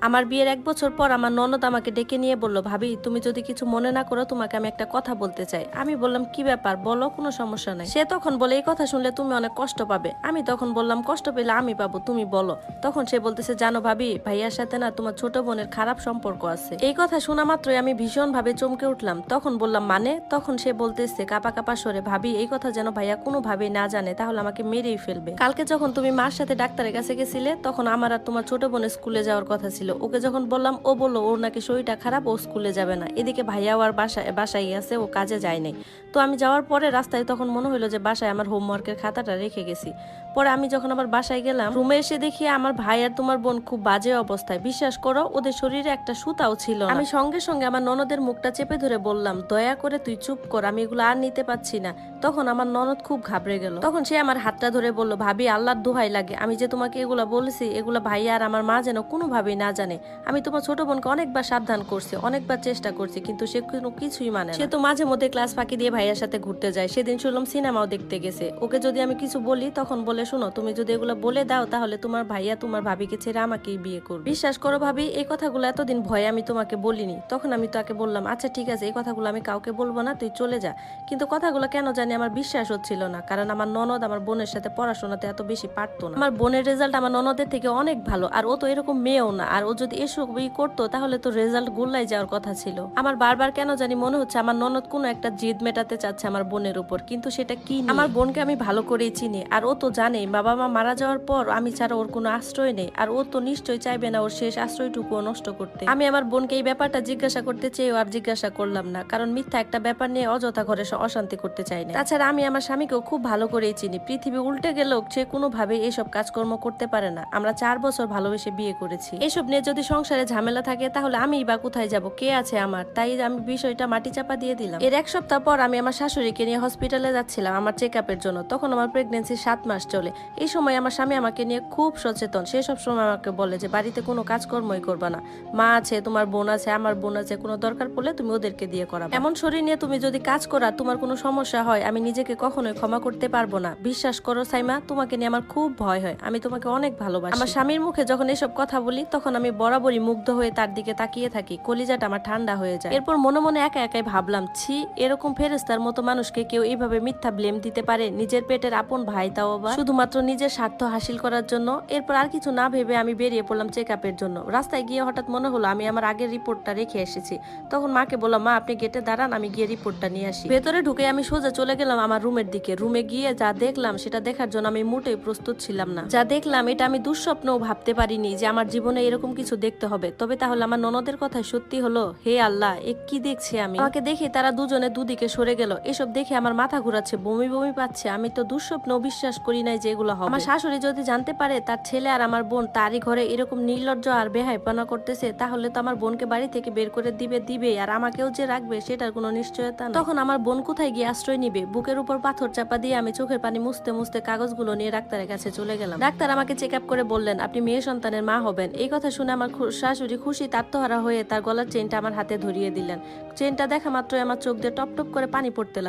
আমার বিয়ের এক বছর পর আমার ননদ আমাকে ডেকে নিয়ে বলল, ভাবি, তুমি যদি কিছু মনে না করো, তোমাকে আমি একটা কথা বলতে চাই। আমি বললাম, কি ব্যাপার? বলো, কোনো সমস্যা নাই। সে তখন বলে, এই কথা শুনলে তুমি অনেক কষ্ট পাবে। আমি তখন বললাম, কষ্ট পেলে আমি পাবো, তুমি বলো। তখন সে বলতেছে, জানো ভাবি, ভাইয়ার সাথে না তোমার ছোট বোনের খারাপ সম্পর্ক আছে। এই কথা শোনা মাত্রই আমি ভীষণ ভাবে চমকে উঠলাম। তখন বললাম মানে? তখন সে বলতেছে, কাপা কাপা সরে ভাবি, এই কথা যেন ভাইয়া কোনোভাবেই না জানে, তাহলে আমাকে মেরেই ফেলবে। কালকে যখন তুমি মার সাথে ডাক্তারের কাছে গেছিলে, তখন আমার আর তোমার ছোট বোনের স্কুলে যাওয়ার কথা ছিল ওকে যখন বললাম, ও বলল, ওর নাকি শরীরটা খারাপ, ও স্কুলে যাবে না। এদিকে ভাইয়াও আর বাসায় বাসায় আছে ও কাজে যায় নাই। তো আমি যাওয়ার পরে রাস্তায় তখন মনে হলো যে বাসায় আমার হোমওয়ার্কের খাতাটা রেখে গেছি। পরে আমি যখন আবার বাসায় গেলাম রুমে এসে দেখি আমার ভাই আর তোমার বোন খুব বাজে অবস্থায়। বিশ্বাস করো, ওদের শরীরে একটা সুতাও ছিল আমি সঙ্গে সঙ্গে আমার ননদের মুখটা চেপে ধরে বললাম, দয়া করে তুই চুপ কর, আমি এগুলো আর নিতে পারছি না। তখন আমার ননদ খুব ঘাবড়ে গেল। তখন সে আমার হাতটা ধরে বলল, ভাবি, আল্লাহর দোহাই লাগে। আমি যে তোমাকে এগুলো বলেছি, এগুলো ভাইয়া আর আমার মা যেন কোনোভাবেই না জানে। আমি তোমার ছোট বোনকে অনেকবার সাবধান করছি, অনেকবার চেষ্টা করছি, কিন্তু সে কোনো কিছুই মানে সে তো মাঝে মধ্যে ক্লাস ফাঁকি দিয়ে ভাইয়ার সাথে ঘুরতে যায়। সেদিন শুনলাম সিনেমাও দেখতে গেছে। ওকে যদি আমি কিছু বলি, তখন বলে, শোনো, তুমি যদি এগুলো বলে দাও, তাহলে তোমার ভাইয়া তোমার ভাবিকে ছেড়ে আমাকেই বিয়ে করবে। বিশ্বাস করো ভাবি, এই কথাগুলো এতদিন ভয়ে আমি তোমাকে বলিনি। তখন আমি তাকে বললাম আচ্ছা ঠিক আছে, এই কথাগুলো আমি কাউকে বলব না, তুই চলে যা। কিন্তু কথাগুলো কেন জানি আমার বিশ্বাস হচ্ছিল না, কারণ আমার ননদ আমার বোনের সাথে পড়াশোনাতে এত বেশি পারতো না। আমার বোনের রেজাল্ট আমার ননদের থেকে অনেক ভালো, আর ও তো এরকম মেয়েও না, আর যদি এসবই করতো, তাহলে তো রেজাল্ট গোল্লাই যাওয়ার কথা ছিল। আমার বারবার কেন জানি মনে হচ্ছে আমার ননদ কোনো একটা জিদ মেটাতে চাচ্ছে আমার বোনের উপর, কিন্তু সেটা কি আমার বোনকে আমি ভালো করেই চিনি, আর ও তো জানে বাবা মা মারা যাওয়ার পর আমি ছাড়া ওর কোনো আশ্রয় নেই, আর ও তো নিশ্চয়ই চাইবে না ওর শেষ আশ্রয়টুকু নষ্ট করতে। আমি আমার বোনকে এই ব্যাপারটা জিজ্ঞাসা করতে চেয়েও আর জিজ্ঞাসা করলাম না, কারণ মিথ্যা একটা ব্যাপার নিয়ে অযথা ঘরে অশান্তি করতে চাই না তাছাড়া আমি আমার স্বামীকেও খুব ভালো করেই চিনি, পৃথিবী উল্টে গেলেও সে কোনোভাবে এসব কাজকর্ম করতে পারে না। আমরা চার বছর ভালোবেসে বিয়ে করেছি। এসব নিয়ে যদি সংসারে ঝামেলা থাকে, তাহলে আমিই বা কোথায় যাব? কে আছে আমার? তাই আমি বিষয়টা মাটি চাপা দিয়ে দিলাম। এর এক সপ্তাহ পর আমি আমার শাশুড়িকে নিয়ে হসপিটালে যাচ্ছিলাম আমার চেক আপের জন্য। তখন আমার প্রেগনেন্সি সাত মাস চলে। এই সময় আমার স্বামী আমাকে নিয়ে খুব সচেতন। সে সব সময় আমাকে বলে যে, বাড়িতে কোনো কাজকর্মই করবা না। মা আছে, তোমার বোন আছে, আমার বোন আছে, কোনো দরকার পড়লে তুমি ওদেরকে দিয়ে করাবে। এমন শরীর নিয়ে তুমি যদি কাজ করা তোমার কোনো সমস্যা হয়, আমি নিজেকে কখনোই ক্ষমা করতে পারব না। বিশ্বাস করো সাইমা, তোমাকে নিয়ে আমার খুব ভয় হয়। আমি তোমাকে অনেক ভালোবাসি। আমার স্বামীর মুখে যখন এসব কথা বলি, তখন আমি বরাবরই মুগ্ধ হয়ে তার দিকে তাকিয়ে থাকি। কলিজাটা আমার ঠান্ডা হয়ে যায়। এরপর মনে মনে একা একাই ভাবলাম, ছি, এরকম ফেরেস্তার মতো মানুষকে কেউ এইভাবে মিথ্যা ব্লেম দিতে পারে নিজের পেটের আপন ভাই তাও আবার? শুধুমাত্র নিজের স্বার্থ হাসিল করার জন্য? এরপর আর কিছু না ভেবে আমি বেরিয়ে পড়লাম চেক আপের জন্য। রাস্তায় গিয়ে হঠাৎ মনে হলো আমি আমার আগের রিপোর্টটা রেখে এসেছি। তখন মাকে বললাম, মা, আপনি গেটে দাঁড়ান, আমি গিয়ে রিপোর্টটা নিয়ে আসি। ভেতরে ঢুকে আমি সোজা চলে গেলাম আমার রুমের দিকে। রুমে গিয়ে যা দেখলাম, সেটা দেখার জন্য আমি মোটেই প্রস্তুত ছিলাম না। যা দেখলাম, এটা আমি দুঃস্বপ্নও ভাবতে পারিনি যে আমার জীবনে এরকম কিছু দেখতে হবে। তবে তাহলে আমার ননদের কথা সত্যি হলো? হে আল্লাহ, এ কি দেখছি আমি? আমাকে দেখে তারা দুজনে দুদিকে সরে গেল। এসব দেখে আমার মাথা ঘুরাচ্ছে, বমি বমি পাচ্ছে। আমি তো দুঃস্বপ্ন বিশ্বাস করি নাই যে এগুলো হবে। আমার শাশুড়ি যদি জানতে পারে তার ছেলে আর আমার বোন তারই ঘরে এরকম নির্লজ্জ আর বেহাইপনা করতেছে, তাহলে তো আমার বোনকে বাড়ি থেকে বের করে দিবে দিবে আর আমাকেও যে রাখবে সেটার কোনো নিশ্চয়তা তখন আমার বোন কোথায় গিয়ে আশ্রয় নিবে? বুকের উপর পাথর চাপা দিয়ে আমি চোখের পানি মুছতে মুছতে কাগজগুলো নিয়ে ডাক্তারের কাছে চলে গেলাম। ডাক্তার আমাকে চেক আপ করে বললেন, আপনি মেয়ে সন্তানের মা হবেন। এই কথা শুনে আমার খু- শাশুড়ি খুশি তাত্তহারা হয়ে তার গলার চেনটা আমার হাতে ধরিয়ে দিলেন। চেনটা দেখা মাত্রই আমার চোখ দিয়ে টপ টপ করে পানি পড়তে লাগল।